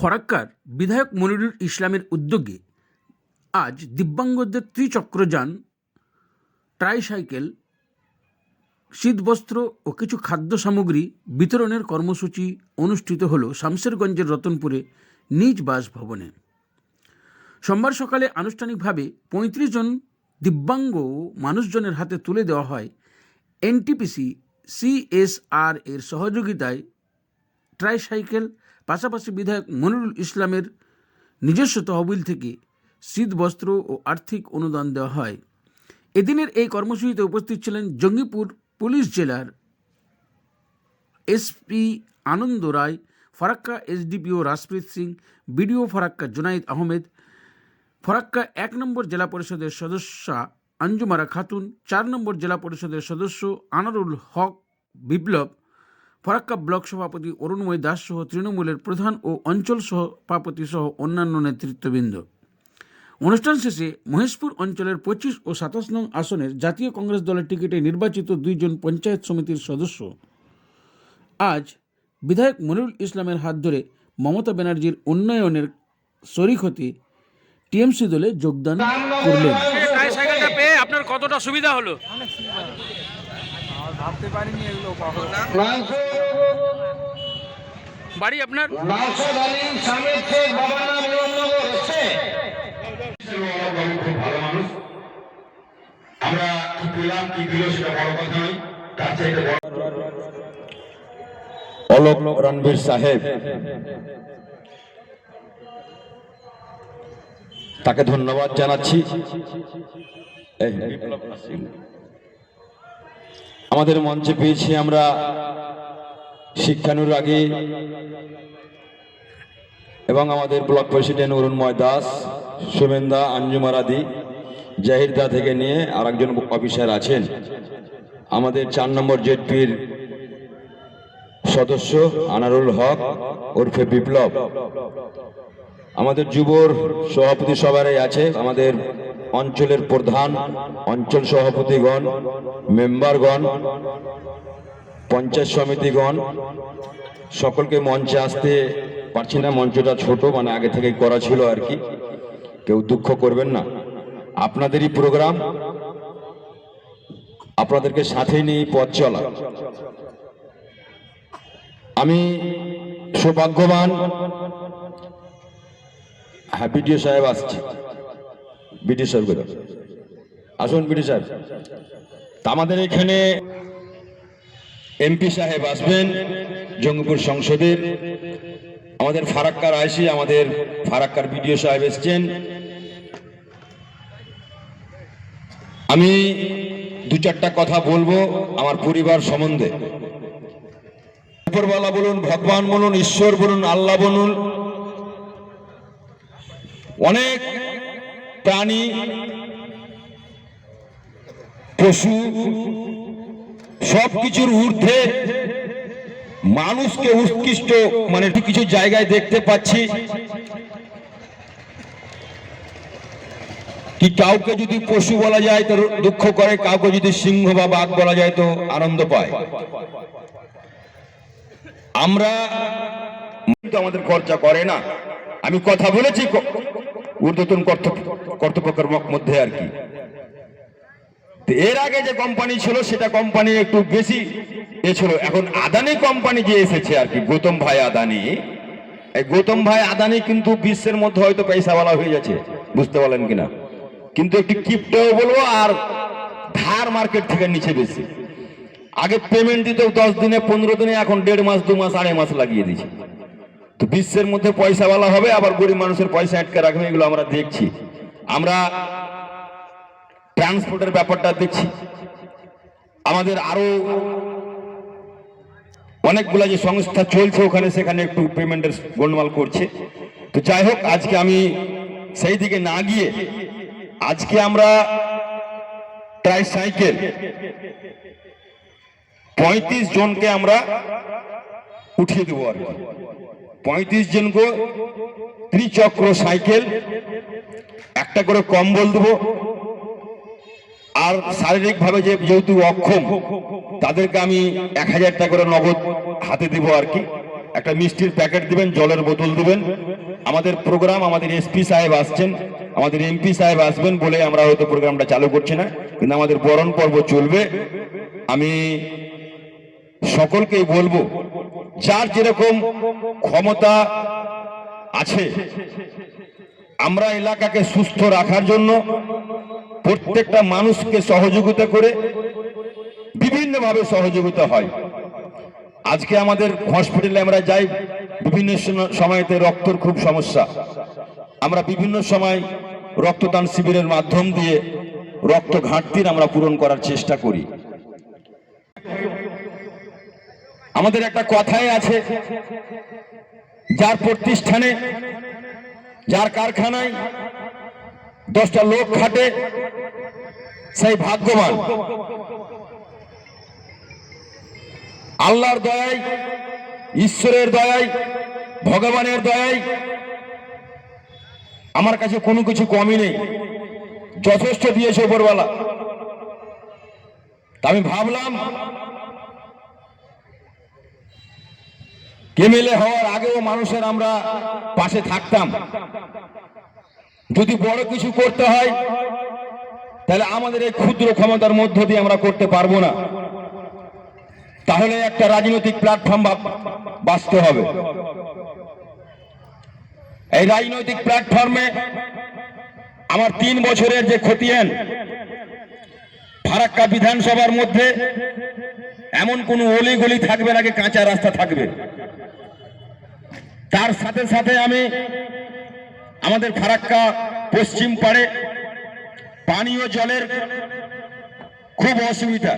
ফরাক্কার বিধায়ক মনিরুল ইসলামের উদ্যোগে আজ দিব্যাঙ্গদের ত্রিচক্রযান ট্রাইসাইকেল, শীতবস্ত্র ও কিছু খাদ্য সামগ্রী বিতরণের কর্মসূচি অনুষ্ঠিত হল শামসেরগঞ্জের রতনপুরে নিজ বাসভবনে। সোমবার সকালে আনুষ্ঠানিকভাবে পঁয়ত্রিশ জন দিব্যাঙ্গ মানুষজনের হাতে তুলে দেওয়া হয় এনটিপিসি, সিএসআর এর সহযোগিতায় ট্রাইসাইকেল পাশাপাশি বিধায়ক মনিরুল ইসলামের নিজস্ব তহবিল থেকে শীতবস্ত্র ও আর্থিক অনুদান দেওয়া হয়। এদিনের এই কর্মসূচিতে উপস্থিত ছিলেন জঙ্গিপুর পুলিশ জেলার SP Anand Roy, Farakka SDPO Rajpreet Singh, BDO Farakka Junaid Ahmed, Farakka এক নম্বর জেলা পরিষদের সদস্যা আঞ্জুমারা খাতুন, চার নম্বর জেলা পরিষদের সদস্য আনারুল হক বিপ্লব ফরাক্কা ব্লক সভাপতি অরুণময় দাস সহ তৃণমূলের প্রধান ও অঞ্চল সভাপতি সহ অন্যান্য নেতৃত্ববৃন্দ। অনুষ্ঠান শেষে মহেশপুর অঞ্চলের পঁচিশ ও সাতাশ নং আসনের জাতীয় কংগ্রেস দলের টিকিটে নির্বাচিত দুইজন পঞ্চায়েত সমিতির সদস্য। আজ বিধায়ক মনিরুল ইসলামের হাত ধরে মমতা ব্যানার্জির উন্নয়নের শরিক হতে টিএমসি দলে যোগদান করলেন। আপনার কতটা সুবিধা হলো? ভাবতে পারিনি এগুলো কখন। বাড়ি আপনার? বাবু খুব ভালো মানুষ আমরা কি পেলাম কি দিল সেটা বড় কথা নয় তার চাইতে বড় অলোক রণবীর সাহেব তাকে ধন্যবাদ জানাচ্ছি। এই, আমাদের মঞ্চে পেয়েছি আমরা শিক্ষানুর আগে এবং আমাদের ব্লক প্রেসিডেন্ট অরুণময় দাস সুমেন্দা আঞ্জুমারাদি জাহিরদা থেকে নিয়ে আর একজন অফিসার আছেন। আমাদের চার নম্বর জেডপির সদস্য আনারুল হক ওরফে বিপ্লব। আমাদের যুবর সভাপতি সবারই আছে। আমাদের অঞ্চলের প্রধান অঞ্চল সভাপতিগণ, মেম্বারগণ, পঞ্চায়েত সমিতিগণ, সকলকে মঞ্চে আসতে পারছি না, মঞ্চটা ছোট মানে আগে থেকেই করা ছিল আর কি। কেউ দুঃখ করবেন না। আপনাদেরই প্রোগ্রাম। আপনাদেরকে সাথে নিয়ে পথ চলা। আমি সৌভাগ্যবান হ্যাঁ বিডিও সাহেব আসছে। বিডিও সাহেব আসুন বিডিও সাহেব। আমাদের এখানে এমপি সাহেব আসবেন, জঙ্গিপুর সংসদের। আমাদের ফারাক্কার আইসি, আমাদের ফারাক্কার বিডিও সাহেব এসছেন। আমি দু চারটা কথা বলব আমার পরিবার সম্বন্ধে। উপরওয়ালা বলুন, ভগবান বলুন, ঈশ্বর বলুন, আল্লাহ বলুন। অনেক প্রাণী, পশু সব কিছুর ঊর্ধ্বে মানুষকে উৎকৃষ্ট মানে কিছু জায়গায় দেখতে পাচ্ছি। কি কাউকে যদি পশু বলা যায় তো দুঃখ করে, কাউকে যদি সিংহ বা বাঘ বলা যায় তো আনন্দ পায়। আমরা আমাদের খরচা করে না। আমি কথা বলেছি ঊর্ধ্বতন কর্তৃপ- কর্তৃপক্ষের মধ্যে আর কি। এর আগে যে কোম্পানি ছিল, সেটা কোম্পানি একটু বেশি এ ছিল। এখন আদানি কোম্পানি যে এসেছে আর কি, গৌতম ভাই আদানি। এই গৌতম ভাই আদানি কিন্তু বিশ্বের মধ্যে হয়তো পয়সাওয়ালা হয়ে যাচ্ছে বুঝতে পারলেন কিনা? কিন্তু একটি কিপটাও বলব আর ধার মার্কেট থেকে নিচে বেশি। আগে পেমেন্ট দিত দশ দিনে, পনেরো দিনে, এখন দেড় মাস, দু মাস, আড়াই মাস লাগিয়ে দিচ্ছে তো বিশ্বের মধ্যে পয়সাওয়ালা হবে, আবার গরিব মানুষের পয়সা আটকে রাখবে, এগুলো আমরা দেখছি। আমরা ট্রান্সপোর্টের ব্যাপারটা দেখছি। আমাদের আরও অনেকগুলা যে সংস্থা চলছে, ওখানে সেখানে একটু পেমেন্টের গোলমাল করছে। তো যাই হোক, আজকে আমি সেই দিকে না গিয়ে, আজকে আমরা ট্রাইসাইকেল পঁয়ত্রিশ জনকে আমরা উঠিয়ে দেবো আর কি। পঁয়ত্রিশ জনকে ত্রিচক্র সাইকেল, একটা করে কম্বল দেবো। আর শারীরিক ভাবে যে যেহেতু অক্ষম, তাদেরকে আমি এক হাজার টাকা করে নগদ হাতে দিব আর কি। একটা মিষ্টির প্যাকেট দিবেন, জলের বোতল দিবেন। আমাদের প্রোগ্রাম, আমাদের এসপি সাহেব আসছেন, আমাদের এমপি সাহেব আসবেন বলে আমরা হয়তো প্রোগ্রামটা চালু করছি না, কিন্তু আমাদের বরণ পর্ব চলবে। আমি সকলকেই বলব যার যেরকম ক্ষমতা আছে, আমরা এলাকাকে সুস্থ রাখার জন্য প্রত্যেকটা মানুষকে সহযোগিতা করে বিভিন্নভাবে সহযোগিতা হয়। আজকে আমাদের হসপিটালে আমরা যাই, বিভিন্ন সম- সময়তে রক্তর খুব সমস্যা। আমরা বিভিন্ন সময় রক্তদান শিবিরের মাধ্যম দিয়ে রক্ত ঘাটতির আমরা পূরণ করার চেষ্টা করি। আমাদের একটা কথাই আছে, যার প্রতিষ্ঠানে, যার কারখানায় দশটা লোক খাটে, সেই ভাগ্যবান। আল্লাহর দয়ায়, ঈশ্বরের দয়ায়, ভগবানের দয়ায় আমার কাছে কোনো কিছু কমই নেই। যথেষ্ট দিয়েছে উপরওয়ালা। তা আমি ভাবলাম এমএলএ হওয়ার আগেও মানুষের আমরা পাশে থাকতাম। যদি বড় কিছু করতে হয়, তাহলে আমাদের এই ক্ষুদ্র ক্ষমতার মধ্য দিয়ে আমরা করতে পারব না। তাহলে একটা রাজনৈতিক প্ল্যাটফর্ম বাঁচতে হবে। এই রাজনৈতিক প্ল্যাটফর্মে আমার তিন বছরের যে খতিয়ান, ফারাক্কা বিধানসভার মধ্যে এমন কোন অলিগলি থাকবে নাকি কাঁচা রাস্তা থাকবে? তার সাথে সাথে আমি আমাদের ফারাক্কা পশ্চিম পাড়ে পানীয় জলের খুব অসুবিধা।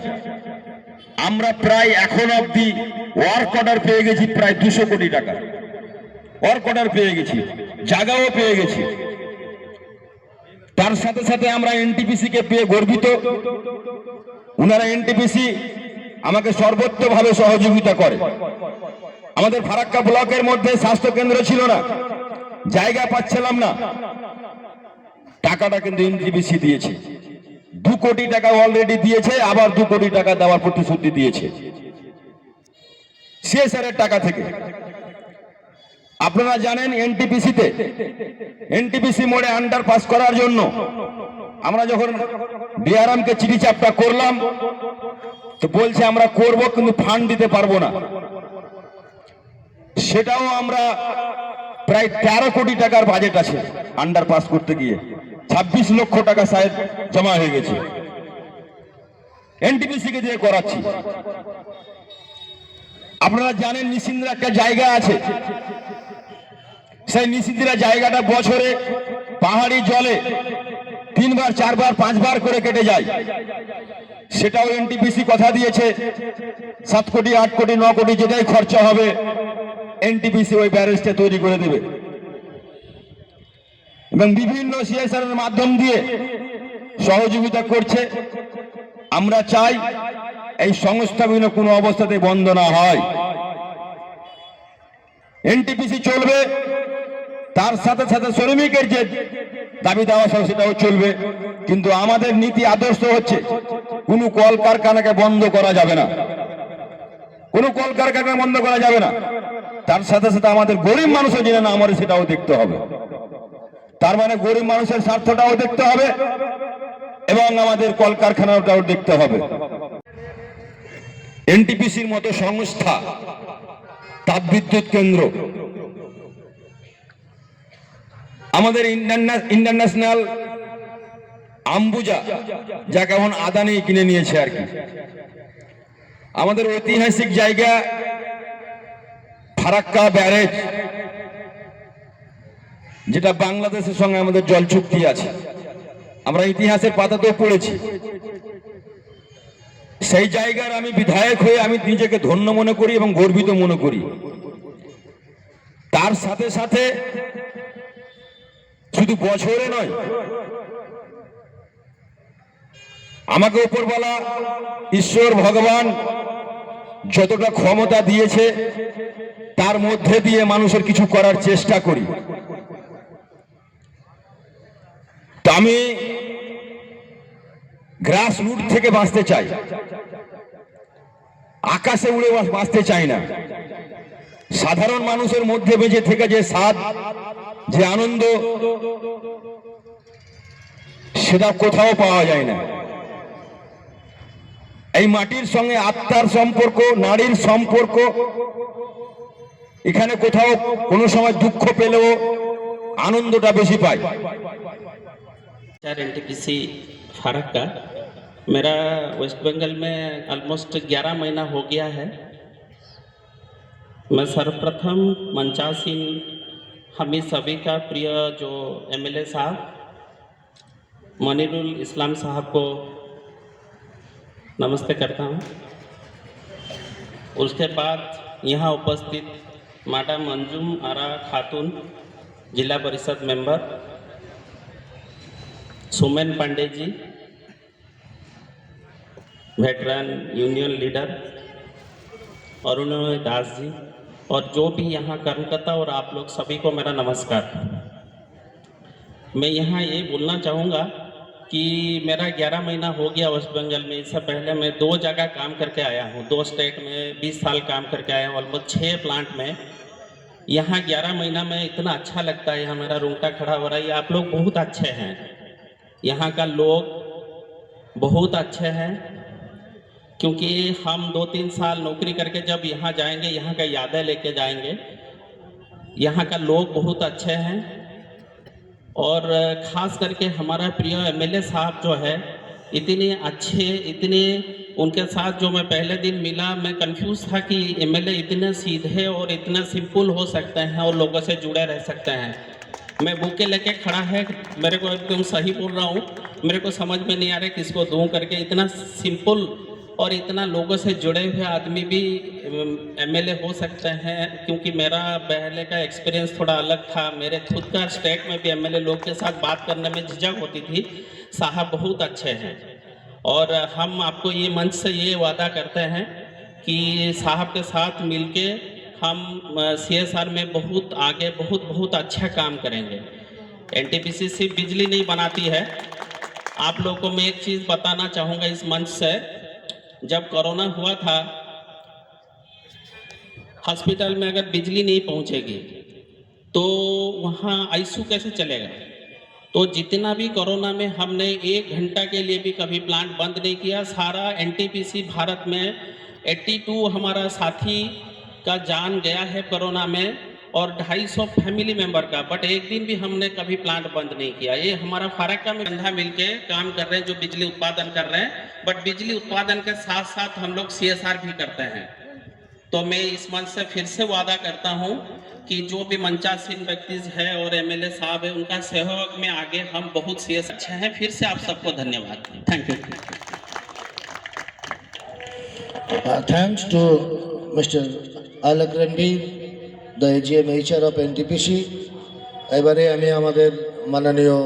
আমরা প্রায় এখন অবধি ওয়ার্ক অর্ডার পেয়ে গেছি প্রায় দুশো কোটি টাকা। ওয়ার্ক অর্ডার পেয়ে গেছি, জায়গাও পেয়ে গেছি। তার সাথে সাথে আমরা এনটিপিসি কে পেয়ে গর্বিত। ওনারা এনটিপিসি আমাকে সর্বোচ্চভাবে সহযোগিতা করে। আমাদের ফারাক্কা ব্লকের মধ্যে স্বাস্থ্য কেন্দ্র ছিল না। জায়গা পাচ্ছিলাম না। টাকাটা কিন্তু এনটিপিসি দিয়েছে। দু কোটি টাকা অলরেডি দিয়েছে, আবার দু কোটি টাকা দেওয়ার প্রতিশ্রুতি দিয়েছে। সিএসআর এর টাকা থেকে। আপনারা জানেন এনটিপিসিতে? এনটিপিসি মোড়ে আন্ডার পাস করার জন্য আমরা যখন ডিআরএমকে চিঠি চাপটা করলাম, তো বলছে আমরা করব, কিন্তু ফান্ড দিতে পারব না। সেটাও আমরা প্রায় তেরো কোটি টাকার বাজেট আছে আন্ডার পাস করতে গিয়ে। ছাব্বিশ লক্ষ টাকা সাহেব জমা হয়ে গেছে। এনটিপিসি কে দিয়ে করাচ্ছি। আপনারা জানেন নিশিন্দ্রা একটা জায়গা আছে। সেই নিশিন্দ্রা জায়গাটা বছরে পাহাড়ি জলে তিনবার, চারবার, পাঁচবার করে কেটে যায়। সেটাও এনটিপিসি কথা দিয়েছে। সাত কোটি, আট কোটি, ন কোটি যেটাই খরচা হবে এনটিপিসি ওই ব্যারেজটা তৈরি করে দেবে। এবং বিভিন্ন সিএসআর মাধ্যম দিয়ে সহযোগিতা করছে। আমরা চাই এই সংস্থাগুলো কোনো অবস্থাতে বন্ধ না হয়। এনটিপিসি চলবে, তার সাথে সাথে শ্রমিকের যে দাবি দেওয়া সব সেটাও চলবে। কিন্তু আমাদের নীতি আদর্শ হচ্ছে, কোনো কলকারখানাকে বন্ধ করা যাবে না। কোনো কলকারখানা বন্ধ করা যাবে না। তার সাথে সাথে আমাদের গরিব মানুষও জেনে না আমাদের সেটাও দেখতে হবে। তার মানে গরিব মানুষের স্বার্থটাও দেখতে হবে এবং আমাদের কলকারখানাটাও দেখতে হবে। এনটিপিসির মতো সংস্থা তাপবিদ্যুৎ কেন্দ্র আমাদের ইন্টারন্যা- ইন্টারন্যাশনাল আম্বুজা, যা কেমন আদানি কিনে নিয়েছে আর কি। আমাদের ঐতিহাসিক জায়গা ফারাক্কা ব্যারেজ, যেটা বাংলাদেশের সঙ্গে আমাদের জল চুক্তি আছে। আমরা ইতিহাসের পাতাতেও পড়েছি। সেই জায়গার আমি বিধায়ক হয়ে আমি নিজেকে ধন্য মনে করি এবং গর্বিত মনে করি। তার সাথে সাথে শুধু বছরে নয়, আমাকে উপরবেলা ঈশ্বর ভগবান যতটা ক্ষমতা দিয়েছে, তার মধ্যে দিয়ে মানুষের কিছু করার চেষ্টা করি। আমি গ্রাস রুট থেকে বাঁচতে চাই। আকাশে উড়ে বাঁচতে চাই না। সাধারণ মানুষের মধ্যে বেঁচে থেকে যে স্বাদ যে আনন্দ সেটা কোথাও পাওয়া যায় না এই মাটির সঙ্গে আত্মার সম্পর্ক নারীর সম্পর্ক এখানে কোথাও কোনো সময় দুঃখ পেলেও আনন্দটা বেশি পায় चार एन फारक का मेरा वेस्ट बंगाल में ऑलमोस्ट 11 महीना हो गया है मैं सर्वप्रथम मंचासीन हमी सभी का प्रिय जो एमएलए साहब, मनीरुल इस्लाम साहब को नमस्ते करता हूँ। उसके बाद यहाँ उपस्थित मैडम अंजुम आरा खातून, जिला परिषद member, Sumen Pandey ji, veteran union leader, Arunoday Das ji और जो भी यहाँ कर्मकर्ता और आप लोग सभी को मेरा नमस्कार। मैं यहाँ ये बोलना चाहूँगा कि मेरा 11 महीना हो गया वेस्ट बंगाल में। इससे पहले मैं दो जगह काम करके आया हूँ। दो स्टेट में 20 साल काम करके आया हूँ। ऑलमोस्ट छः प्लांट में। यहाँ 11 महीना में इतना अच्छा लगता है। यहाँ मेरा रूंगटा खड़ा हो रहा है। आप लोग बहुत अच्छे हैं। यहाँ का लोग बहुत अच्छे हैं। क्योंकि हम दो तीन साल नौकरी करके जब यहाँ जाएँगे, यहाँ का यादें लेके जाएँगे। यहाँ का लोग बहुत अच्छे हैं और खास करके हमारा प्रिय एमएलए साहब जो है, इतने अच्छे, इतने उनके साथ जो मैं पहले दिन मिला, मैं कंफ्यूज था कि एमएलए इतने सीधे और इतना सिंपल हो सकते हैं और लोगों से जुड़े रह सकते हैं। मैं बुके लेके खड़ा है, मेरे को एकदम सही बोल रहा हूँ, मेरे को समझ में नहीं आ रहा किसको दूँ करके इतना सिंपल और इतना लोगों से जुड़े हुए आदमी भी एमएलए हो सकते हैं, क्योंकि मेरा पहले का एक्सपीरियंस थोड़ा अलग था। मेरे खुद का स्टेट में भी एमएलए लोग के साथ बात करने में झिझक होती थी। साहब बहुत अच्छे हैं। और हम आपको ये मंच से ये वादा करते हैं कि साहब के साथ मिलके हम सीएसआर में बहुत आगे, बहुत बहुत अच्छा काम करेंगे। एनटीपीसी सिर्फ़ बिजली नहीं बनाती है। आप लोगों को मैं एक चीज़ बताना चाहूँगा इस मंच से। जब कोरोना हुआ था, हॉस्पिटल में अगर बिजली नहीं पहुंचेगी तो वहाँ आईसीयू कैसे चलेगा? तो जितना भी कोरोना में हमने एक घंटा के लिए भी कभी प्लांट बंद नहीं किया, सारा एनटीपीसी भारत में 82 हमारा साथी का जान गया है कोरोना में। और 250 फैमिली मेंबर का। बट एक दिन भी हमने कभी प्लांट बंद नहीं किया। ये हमारा फारक्का में कंधा मिलके काम कर रहे हैं जो बिजली उत्पादन कर रहे हैं। बट बिजली उत्पादन के साथ साथ हम लोग सीएसआर भी करते हैं। तो मैं इस मंच से फिर से वादा करता हूँ कि जो भी मंचासीन व्यक्ति है और एमएलए साहब है उनका सहयोग में आगे हम बहुत सी अच्छे हैं। फिर से आप सबको धन्यवाद। Thank you Uh, thanks to Mr. Alak The AGM HR of NTPC. এবারে আমি আমাদের মাননীয়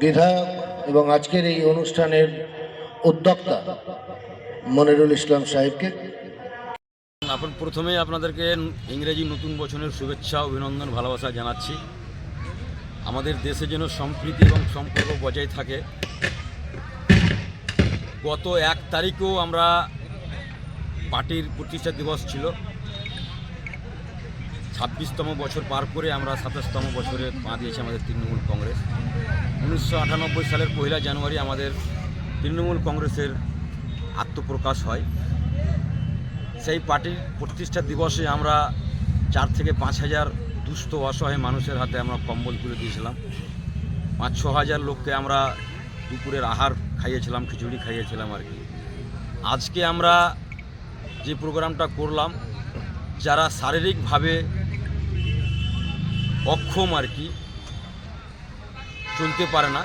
বিধায়ক এবং আজকের এই অনুষ্ঠানের উদ্যোক্তা মনিরুল ইসলাম সাহেবকে। আপন প্রথমে আপনাদেরকে ইংরেজি নতুন বছরের শুভেচ্ছা, অভিনন্দন, ভালোবাসা জানাচ্ছি। আমাদের দেশে যেন সম্প্রীতি এবং সম্পর্ক বজায় থাকে। গত এক তারিখেও আমরা পার্টির প্রতিষ্ঠা দিবস ছিল। ছাব্বিশতম বছর পার করে আমরা সাতাশতম বছরে পা দিয়েছি আমাদের তৃণমূল কংগ্রেস। উনিশশো আটানব্বই সালের পয়লা জানুয়ারি আমাদের তৃণমূল কংগ্রেসের আত্মপ্রকাশ হয়। সেই পার্টির প্রতিষ্ঠা দিবসে আমরা চার থেকে পাঁচ হাজার দুস্থ অসহায় মানুষের হাতে আমরা কম্বল তুলে দিয়েছিলাম। পাঁচ, ছ হাজার লোককে আমরা দুপুরের আহার খাইয়েছিলাম, খিচুড়ি খাইয়েছিলাম আর কি। আজকে আমরা যে প্রোগ্রামটা করলাম, যারা শারীরিকভাবে অক্ষম আর কি, চলতে পারে না।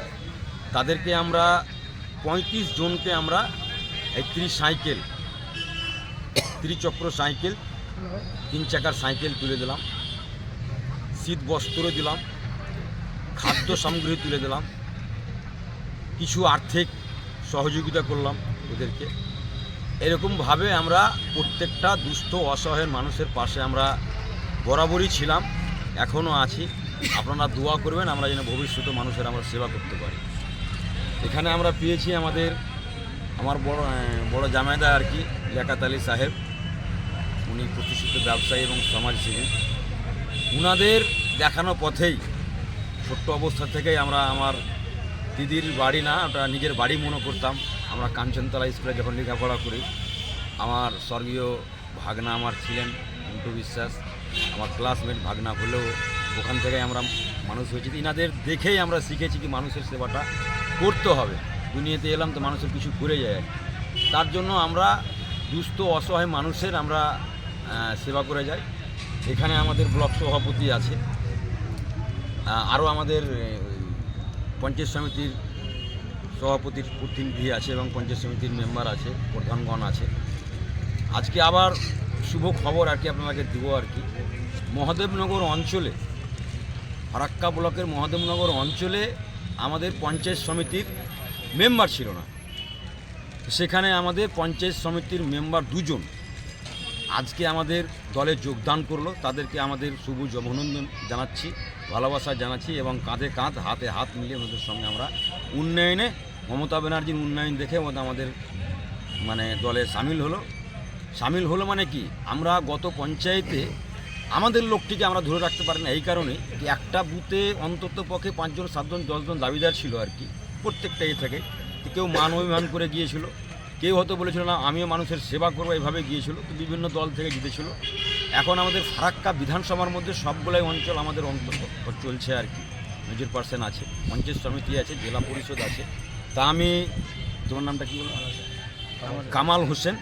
তাদেরকে আমরা পঁয়ত্রিশ জনকে আমরা একত্রিশ সাইকেল ত্রিচক্র সাইকেল, তিন চাকার সাইকেল তুলে দিলাম। শীত বস্ত্র দিলাম, খাদ্য সামগ্রী তুলে দিলাম। কিছু আর্থিক সহযোগিতা করলাম ওদেরকে। এরকমভাবে আমরা প্রত্যেকটা দুস্থ, অসহায় মানুষের পাশে আমরা বরাবরই ছিলাম। এখনও আছি। আপনারা দোয়া করবেন, আমরা যেন ভবিষ্যতে মানুষের আমরা সেবা করতে পারি। এখানে আমরা পেয়েছি আমাদের, আমার বড় বড় জামাইদা আর কি লিয়াকাত আলী সাহেব। উনি প্রতিষ্ঠিত ব্যবসায়ী এবং সমাজসেবী। উনাদের দেখানো পথেই, ছোট্ট অবস্থা থেকেই আমরা আমার দিদির বাড়ি না, ওটা নিজের বাড়ি মনে করতাম। আমরা কাঞ্চনতলা স্কুলে যখন লেখাপড়া করি, আমার স্বর্গীয় ভাগনা আমার ছিলেন মন্টু বিশ্বাস। আমার ক্লাসমেট ভাগনা হলেও ওখান থেকে আমরা মানুষ হয়েছি। ইনাদের দেখেই আমরা শিখেছি কি মানুষের সেবাটা করতে হবে। দুনিয়াতে এলাম তো মানুষের কিছু করে যায় তার জন্য আমরা দুস্থ, অসহায় মানুষের আমরা সেবা করে যাই। এখানে আমাদের ব্লক সভাপতি আছে। আরও আমাদের পঞ্চায়েত সমিতির সভাপতির প্রতিনিধি আছে এবং পঞ্চায়েত সমিতির মেম্বার আছে, প্রধানগণ আছে। আজকে আবার শুভ খবর আর কি আপনাকে দেবো আর কি। মহাদেবনগর অঞ্চলে, ফারাক্কা ব্লকের মহাদেবনগর অঞ্চলে আমাদের পঞ্চায়েত সমিতির মেম্বার ছিল না। সেখানে আমাদের পঞ্চায়েত সমিতির মেম্বার দুজন আজকে আমাদের দলে যোগদান করল। তাদেরকে আমাদের সবুজ অভিনন্দন জানাচ্ছি, ভালোবাসা জানাচ্ছি এবং কাঁধে কাঁধ, হাতে হাত মিলিয়ে ওদের সঙ্গে আমরা উন্নয়নে, মমতা ব্যানার্জির উন্নয়ন দেখে ওদের আমাদের মানে দলে সামিল হলো। সামিল হলো মানে কি? আমরা গত পঞ্চায়েতে আমাদের লোকটিকে আমরা ধরে রাখতে পারি না এই কারণে যে একটা বুথে অন্তত পক্ষে পাঁচজন সাতজন দশজন দাবিদার ছিল আর কি প্রত্যেকটা এ থেকে। কেউ মান অভিমান করে গিয়েছিল কেউ হয়তো বলেছিল না আমিও মানুষের সেবা করব এইভাবে গিয়েছিল তো বিভিন্ন দল থেকে জিতেছিল। এখন আমাদের ফারাক্কা বিধানসভার মধ্যে সবগুলাই অঞ্চল আমাদের অন্তত চলছে আর কি মেজর পার্সেন্ট আছে পঞ্চায়েত সমিতি আছে জেলা পরিষদ আছে। তা আমি তোমার নামটা কী বলো? কামাল হোসেন।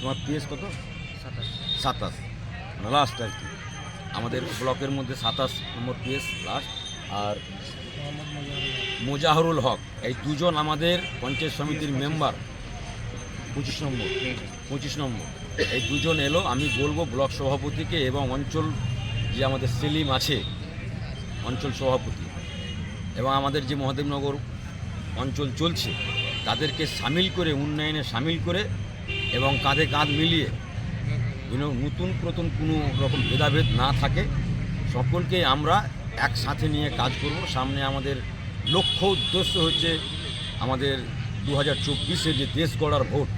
তোমার পিএস কত? সাতাশ। মানে লাস্ট আর কি। আমাদের ব্লকের মধ্যে সাতাশ নম্বর পিএস লাস্ট আর মোজাহরুল হক, এই দুজন আমাদের পঞ্চায়েত সমিতির মেম্বার পঁচিশ নম্বর পঁচিশ নম্বর। এই দুজন এলো, আমি বলব ব্লক সভাপতিকে এবং অঞ্চল যে আমাদের সেলিম আছে, অঞ্চল সভাপতি, এবং আমাদের যে মহাদেবনগর অঞ্চল চলছে, তাদেরকে সামিল করে, উন্নয়নে সামিল করে, এবং কাঁধে কাঁধ মিলিয়ে যেন নতুন নতুন কোনো রকম ভেদাভেদ না থাকে। সকলকে আমরা একসাথে নিয়ে কাজ করব। সামনে আমাদের লক্ষ্য উদ্দেশ্য হচ্ছে আমাদের দু হাজার চব্বিশে যে দেশ গড়ার ভোট,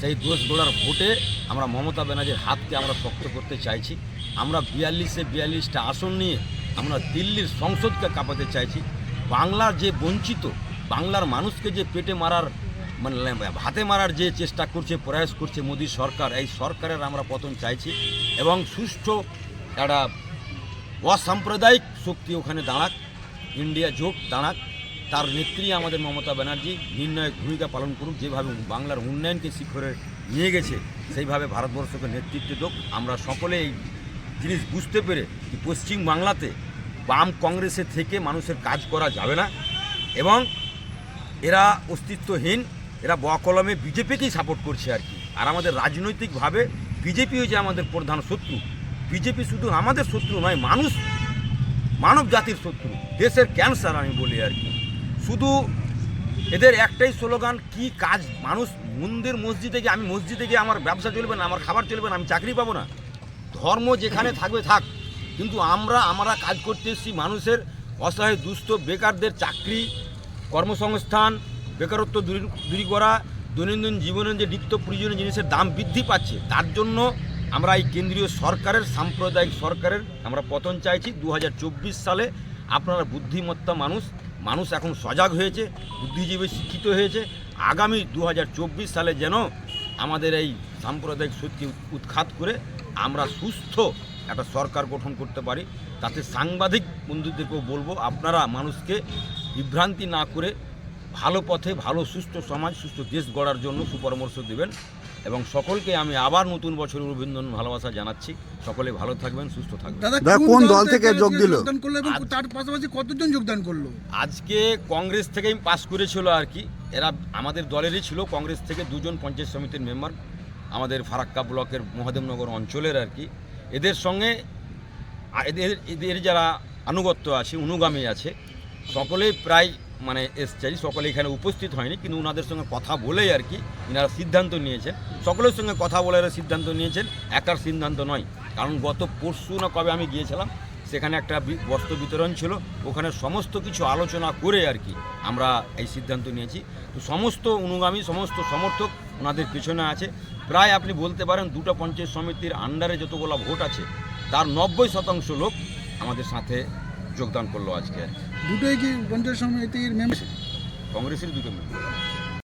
সেই দেশ গড়ার ভোটে আমরা মমতা ব্যানার্জির হাতকে আমরা শক্ত করতে চাইছি। আমরা বিয়াল্লিশে বিয়াল্লিশটা আসন নিয়ে আমরা দিল্লির সংসদকে কাঁপাতে চাইছি। বাংলার যে বঞ্চিত, বাংলার মানুষকে যে পেটে মারার মানে হাতে মারার যে চেষ্টা করছে, প্রয়াস করছে মোদী সরকার, এই সরকারের আমরা পতন চাইছি এবং সুষ্ঠু একটা অসাম্প্রদায়িক শক্তি ওখানে দাঁড়াক, ইন্ডিয়া জোট দাঁড়াক। তার নেত্রী আমাদের মমতা ব্যানার্জি নির্ণায়ক ভূমিকা পালন করুক, যেভাবে বাংলার উন্নয়নকে শিখরে নিয়ে গেছে, সেইভাবে ভারতবর্ষকে নেতৃত্ব দোক। আমরা সকলে এই জিনিস বুঝতে পেরে যে পশ্চিম বাংলাতে বাম কংগ্রেসের থেকে মানুষের কাজ করা যাবে না এবং এরা অস্তিত্বহীন এরা বকলমে বিজেপিকেই সাপোর্ট করছে আর কি। আর আমাদের রাজনৈতিকভাবে বিজেপি হচ্ছে আমাদের প্রধান শত্রু। বিজেপি শুধু আমাদের শত্রু নয়, মানুষ, মানব জাতির শত্রু। দেশের ক্যান্সার আমি বলি আর কি। শুধু এদের একটাই স্লোগান, কি কাজ মানুষ মন্দির মসজিদে গিয়ে, আমি মসজিদে গিয়ে আমার ব্যবসা চলবে না, আমার খাবার চলবে না, আমি চাকরি পাবো না। ধর্ম যেখানে থাকবে, থাক। কিন্তু আমরা আমরা কাজ করতে এসেছি মানুষের অসহায়, দুস্থ, বেকারদের চাকরি, কর্মসংস্থান বেকারত্ব দূরী করা দৈনন্দিন জীবনের যে নিত্য প্রয়োজনীয় জিনিসের দাম বৃদ্ধি পাচ্ছে, তার জন্য আমরা এই কেন্দ্রীয় সরকারের, সাম্প্রদায়িক সরকারের আমরা পতন চাইছি। দু হাজার চব্বিশ সালে আপনারা বুদ্ধিমত্তা মানুষ মানুষ এখন সজাগ হয়েছে, বুদ্ধিজীবী শিক্ষিত হয়েছে। আগামী দু হাজার চব্বিশ সালে যেন আমাদের এই সাম্প্রদায়িক শক্তি উৎখাত করে আমরা সুস্থ একটা সরকার গঠন করতে পারি। তাতে সাংবাদিক বন্ধুদেরকেও বলব, আপনারা মানুষকে বিভ্রান্তি না করে ভালো পথে ভালো সুস্থ সমাজ সুস্থ দেশ গড়ার জন্য সুপরামর্শ দেবেন এবং সকলকে আমি আবার নতুন বছরের অভিনন্দন ভালোবাসা জানাচ্ছি। সকলে ভালো থাকবেন সুস্থ থাকবেন। দাদা কোন দল থেকে যোগ দিল? যোগদান করল এবং তার পাশাপাশি কতজন যোগদান করল? আজকে কংগ্রেস থেকেই পাস করেছিল আর কি। এরা আমাদের দলেরই ছিল কংগ্রেস থেকে দুজন পঞ্চায়েত সমিতির মেম্বার আমাদের ফারাক্কা ব্লকের মহাদেবনগর অঞ্চলের আর কি। এদের সঙ্গে এদের এদের যারা আনুগত্য আছে অনুগামী আছে সকলেই প্রায় মানে এসছে, সকলে এখানে উপস্থিত হয়নি, কিন্তু ওনাদের সঙ্গে কথা বলেই আর কি এনারা সিদ্ধান্ত নিয়েছেন। সকলের সঙ্গে কথা বলে এরা সিদ্ধান্ত নিয়েছেন, একার সিদ্ধান্ত নয়। কারণ গত পরশু না কবে আমি গিয়েছিলাম, সেখানে একটা বস্ত্র বিতরণ ছিল, ওখানে সমস্ত কিছু আলোচনা করে আর কি আমরা এই সিদ্ধান্ত নিয়েছি। তো সমস্ত অনুগামী, সমস্ত সমর্থক ওনাদের পেছনে আছে। প্রায় আপনি বলতে পারেন দুটো পঞ্চায়েত সমিতির আন্ডারে যতগুলো ভোট আছে, তার নব্বই শতাংশ লোক আমাদের সাথে যোগদান করল আজকে। দুটোই কি পঞ্চায়েত সমিতির মেম্বার কংগ্রেসের দুটো মেম্বার